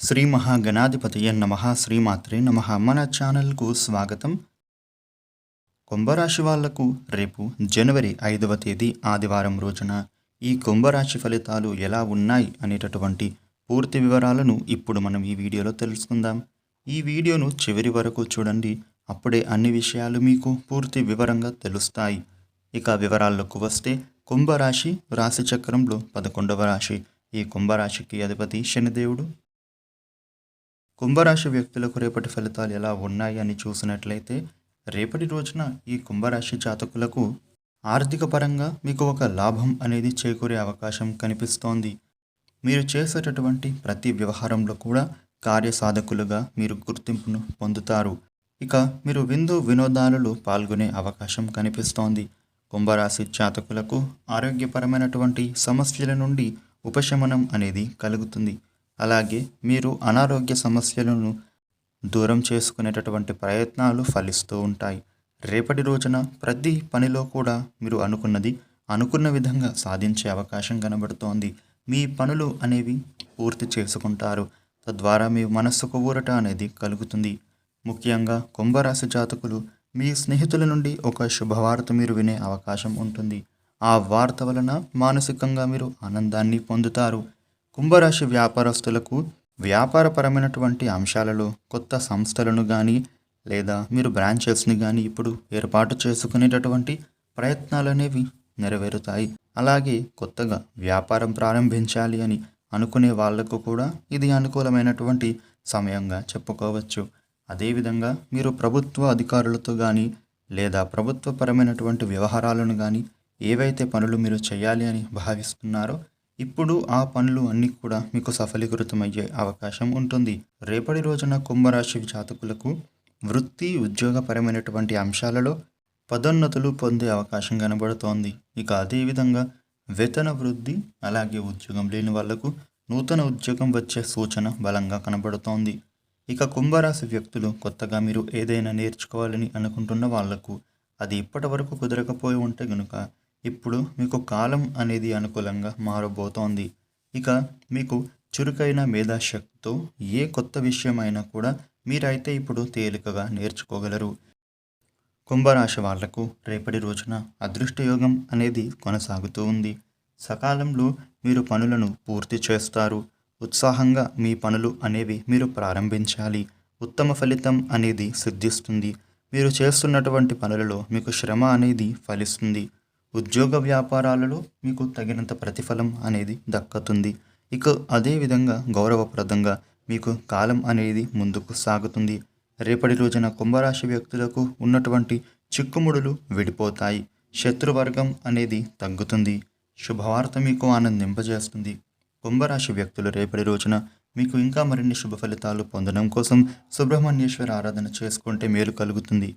శ్రీ మహాగణాధిపతయ నమ శ్రీమాత్రే నమ. మన ఛానల్కు స్వాగతం. కుంభరాశి వాళ్ళకు రేపు జనవరి ఐదవ తేదీ ఆదివారం రోజున ఈ కుంభరాశి ఫలితాలు ఎలా ఉన్నాయి అనేటటువంటి పూర్తి వివరాలను ఇప్పుడు మనం ఈ వీడియోలో తెలుసుకుందాం. ఈ వీడియోను చివరి వరకు చూడండి. అప్పుడే అన్ని విషయాలు మీకు పూర్తి వివరంగా తెలుస్తాయి. ఇక వివరాల్లోకి వస్తే కుంభరాశి రాశి చక్రంలో పదకొండవ రాశి. ఈ కుంభరాశికి అధిపతి శనిదేవుడు. కుంభరాశి వ్యక్తులకు రేపటి ఫలితాలు ఎలా ఉన్నాయి అని చూసినట్లయితే రేపటి రోజున ఈ కుంభరాశి జాతకులకు ఆర్థిక పరంగా మీకు ఒక లాభం అనేది చేకూరే అవకాశం కనిపిస్తోంది. మీరు చేసేటటువంటి ప్రతి వ్యవహారంలో కూడా కార్యసాధకులుగా మీరు గుర్తింపును పొందుతారు. ఇక మీరు విందు వినోదాలలో పాల్గొనే అవకాశం కనిపిస్తోంది. కుంభరాశి జాతకులకు ఆరోగ్యపరమైనటువంటి సమస్యల నుండి ఉపశమనం అనేది కలుగుతుంది. అలాగే మీరు అనారోగ్య సమస్యలను దూరం చేసుకునేటటువంటి ప్రయత్నాలు ఫలిస్తూ ఉంటాయి. రేపటి రోజున ప్రతి పనిలో కూడా మీరు అనుకున్నది అనుకున్న విధంగా సాధించే అవకాశం కనబడుతోంది. మీ పనులు అనేవి పూర్తి చేసుకుంటారు. తద్వారా మీ మనస్సుకు ఊరట అనేది కలుగుతుంది. ముఖ్యంగా కుంభరాశి జాతకులు మీ స్నేహితుల నుండి ఒక శుభవార్త మీరు వినే అవకాశం ఉంటుంది. ఆ వార్త వలన మానసికంగా మీరు ఆనందాన్ని పొందుతారు. కుంభరాశి వ్యాపారస్తులకు వ్యాపారపరమైనటువంటి అంశాలలో కొత్త సంస్థలను కానీ లేదా మీరు బ్రాంచెస్ని కానీ ఇప్పుడు ఏర్పాటు చేసుకునేటటువంటి ప్రయత్నాలు అనేవి నెరవేరుతాయి. అలాగే కొత్తగా వ్యాపారం ప్రారంభించాలి అని అనుకునే వాళ్ళకు కూడా ఇది అనుకూలమైనటువంటి సమయంగా చెప్పుకోవచ్చు. అదేవిధంగా మీరు ప్రభుత్వ అధికారులతో కానీ లేదా ప్రభుత్వపరమైనటువంటి వ్యవహారాలను కానీ ఏవైతే పనులు మీరు చేయాలి అని భావిస్తున్నారో ఇప్పుడు ఆ పనులు అన్నీ కూడా మీకు సఫలీకృతమయ్యే అవకాశం ఉంటుంది. రేపటి రోజున కుంభరాశి జాతకులకు వృత్తి ఉద్యోగపరమైనటువంటి అంశాలలో పదోన్నతులు పొందే అవకాశం కనబడుతోంది. ఇక అదేవిధంగా వేతన వృద్ధి అలాగే ఉద్యోగం లేని వాళ్ళకు నూతన ఉద్యోగం వచ్చే సూచన బలంగా కనబడుతోంది. ఇక కుంభరాశి వ్యక్తులు కొత్తగా మీరు ఏదైనా నేర్చుకోవాలని అనుకుంటున్న వాళ్ళకు అది ఇప్పటి వరకు కుదరకపోయి ఉంటే గనుక ఇప్పుడు మీకు కాలం అనేది అనుకూలంగా మారబోతోంది. ఇక మీకు చురుకైన మేధాశక్తితో ఏ కొత్త విషయమైనా కూడా మీరైతే ఇప్పుడు తేలికగా నేర్చుకోగలరు. కుంభరాశి వాళ్ళకు రేపటి రోజున అదృష్టయోగం అనేది కొనసాగుతూ ఉంది. సకాలంలో మీరు పనులను పూర్తి చేస్తారు. ఉత్సాహంగా మీ పనులు అనేవి మీరు ప్రారంభించాలి. ఉత్తమ ఫలితం అనేది సిద్ధిస్తుంది. మీరు చేస్తున్నటువంటి పనులలో మీకు శ్రమ అనేది ఫలిస్తుంది. ఉద్యోగ వ్యాపారాలలో మీకు తగినంత ప్రతిఫలం అనేది దక్కుతుంది. ఇక అదేవిధంగా గౌరవప్రదంగా మీకు కాలం అనేది ముందుకు సాగుతుంది. రేపటి రోజున కుంభరాశి వ్యక్తులకు ఉన్నటువంటి చిక్కుముడులు విడిపోతాయి. శత్రువర్గం అనేది తగ్గుతుంది. శుభవార్త మీకు ఆనందింపజేస్తుంది. కుంభరాశి వ్యక్తులు రేపటి రోజున మీకు ఇంకా మరిన్ని శుభ ఫలితాలు పొందడం కోసం సుబ్రహ్మణ్యేశ్వర ఆరాధన చేసుకుంటే మేలు కలుగుతుంది.